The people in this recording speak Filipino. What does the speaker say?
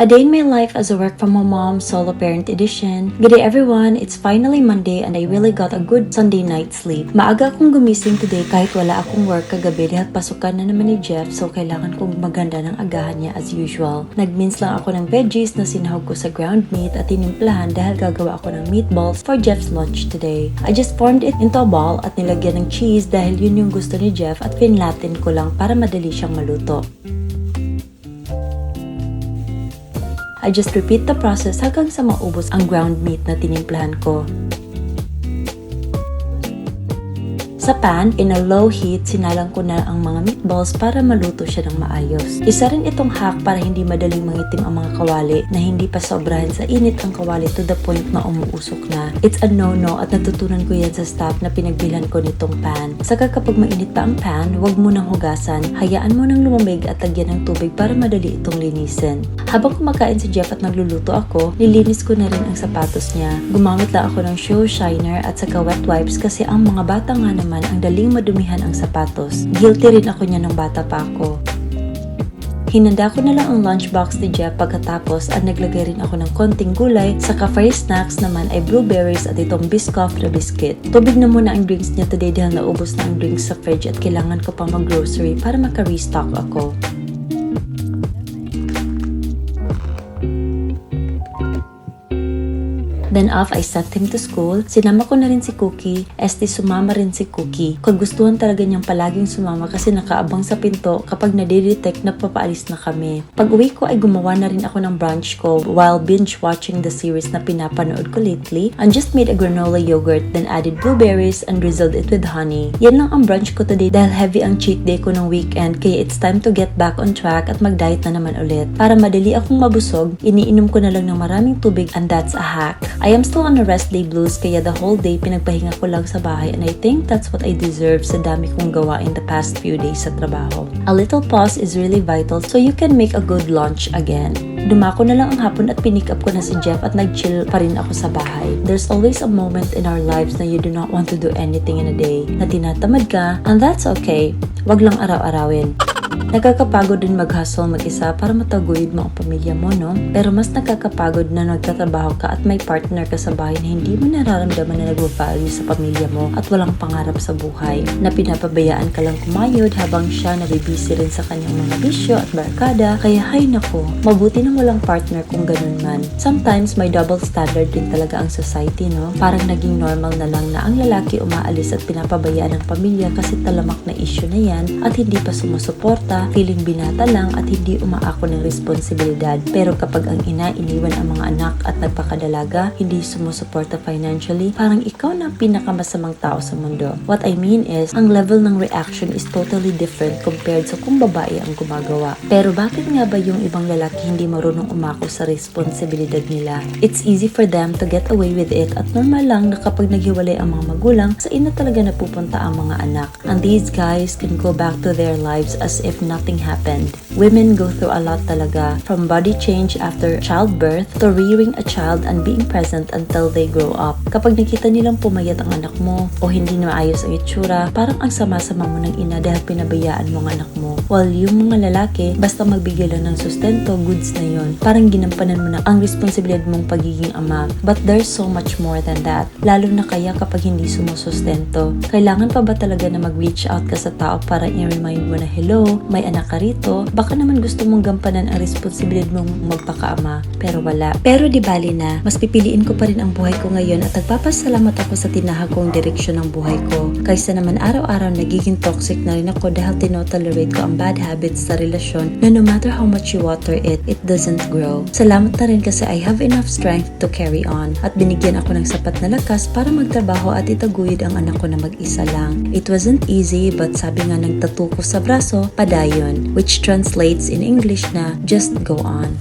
A Day in My Life as a Work from Home Mom Solo Parent Edition. Good day everyone! It's finally Monday and I really got a good Sunday night sleep. Maaga akong gumising today kahit wala akong work kagabi dahil pasukan na naman ni Jeff so kailangan kong maganda ng agahan niya as usual. Nagmince lang ako ng veggies na sinahog ko sa ground meat at tinimplahan dahil gagawa ako ng meatballs for Jeff's lunch today. I just formed it into a ball at nilagyan ng cheese dahil yun yung gusto ni Jeff at finlatin ko lang para madali siyang maluto. I just repeat the process hanggang sa maubos ang ground meat na tinimplahan ko. Sa pan, in a low heat, sinalang ko na ang mga meatballs para maluto siya ng maayos. Isa rin itong hack para hindi madaling mangitim ang mga kawali na hindi pa sobrahan sa init ang kawali to the point na umuusok na. It's a no-no at natutunan ko yan sa staff na pinagbilan ko nitong pan. Saka kapag mainit pa ang pan, huwag mo nang hugasan. Hayaan mo nang lumamig at tagyan ng tubig para madali itong linisin. Habang kumakain si Jeff at nagluluto ako, nilinis ko na rin ang sapatos niya. Gumamit lang ako ng shoe shiner at saka wet wipes kasi ang mga bata nga naman ang daling madumihan ang sapatos. Guilty rin ako niya nung bata pa ako. Hinanda ko na lang ang lunchbox ni Jeff pagkatapos at naglagay rin ako ng konting gulay. Sa cafe snacks naman ay blueberries at itong Biscoff na biscuit. Tubig na muna ang drinks niya today dahil naubos na ang drinks sa fridge at kailangan ko pang mag-grocery para maka-restock ako. Then off, I sent him to school. Sinama ko na rin si Cookie. Esti sumama rin si Cookie. Kagustuhan talaga niyang palaging sumama kasi nakaabang sa pinto kapag nadidetect na papaalis na kami. Pag uwi ko ay gumawa na rin ako ng brunch ko while binge watching the series na pinapanood ko lately. And just made a granola yogurt then added blueberries and drizzled it with honey. Yan lang ang brunch ko today dahil heavy ang cheat day ko ng weekend kaya it's time to get back on track at mag-diet na naman ulit. Para madali akong mabusog, iniinom ko na lang ng maraming tubig and that's a hack. I am still on a rest day blues kaya the whole day pinagpahinga ko lang sa bahay and I think that's what I deserve sa dami kong gawa in the past few days sa trabaho. A little pause is really vital so you can make a good lunch again. Dumako na lang ang hapon at pinick up ko na si Jeff at nag-chill pa rin ako sa bahay. There's always a moment in our lives na you do not want to do anything in a day, na tinatamad ka, and that's okay. Wag lang araw-arawin. Nakakapagod din mag-hustle mag-isa para mataguyod mo ang pamilya mo, no? Pero mas nakakapagod na nagtatrabaho ka at may partner ka sa bahay na hindi mo nararamdaman na nag-value sa pamilya mo at walang pangarap sa buhay. Na pinapabayaan ka lang kumayod habang siya nabibisi rin sa kanyang mga bisyo at barkada. Kaya hay nako, mabuti na walang partner kung ganun man. Sometimes may double standard din talaga ang society, no? Parang naging normal na lang na ang lalaki umaalis at pinapabayaan ng pamilya kasi talamak na issue na yan at hindi pa sumusuporta, feeling binata lang at hindi umaako ng responsibilidad. Pero kapag ang ina iniwan ang mga anak at nagpakadalaga, hindi sumusuporta financially, parang ikaw na ang pinakamasamang tao sa mundo. What I mean is, ang level ng reaction is totally different compared sa kung babae ang gumagawa. Pero bakit nga ba yung ibang lalaki hindi marunong umako sa responsibilidad nila? It's easy for them to get away with it at normal lang na kapag naghiwalay ang mga magulang, sa ina talaga napupunta ang mga anak. And these guys can go back to their lives as if nothing happened. Women go through a lot talaga, from body change after childbirth to rearing a child and being present until they grow up. Kapag nakita nilang pumayat ang anak mo o hindi na maayos ang itsura, parang ang sama-sama mo ng ina dahil pinabayaan mo ang anak mo. While yung mga lalaki, basta magbigay lang ng sustento, goods na yon. Parang ginampanan mo na ang responsibilidad mong pagiging ama. But there's so much more than that. Lalo na kaya kapag hindi sumusustento. Kailangan pa ba talaga na mag-reach out ka sa tao para i-remind mo na hello, may anak ka rito, baka naman gusto mong gampanan ang responsibilidad mong magpakaama, pero wala. Pero di bali na, mas pipiliin ko pa rin ang buhay ko ngayon at nagpapasalamat ako sa tinahak kong direksyon ng buhay ko. Kaysa naman araw-araw nagiging toxic na rin ako dahil tinotolerate ko ang bad habits sa relasyon na no matter how much you water it, it doesn't grow. Salamat na rin kasi I have enough strength to carry on at binigyan ako ng sapat na lakas para magtrabaho at itaguyod ang anak ko na mag-isa lang. It wasn't easy but sabi nga ng tattoo sa braso, padayon, which translates in English na just go on.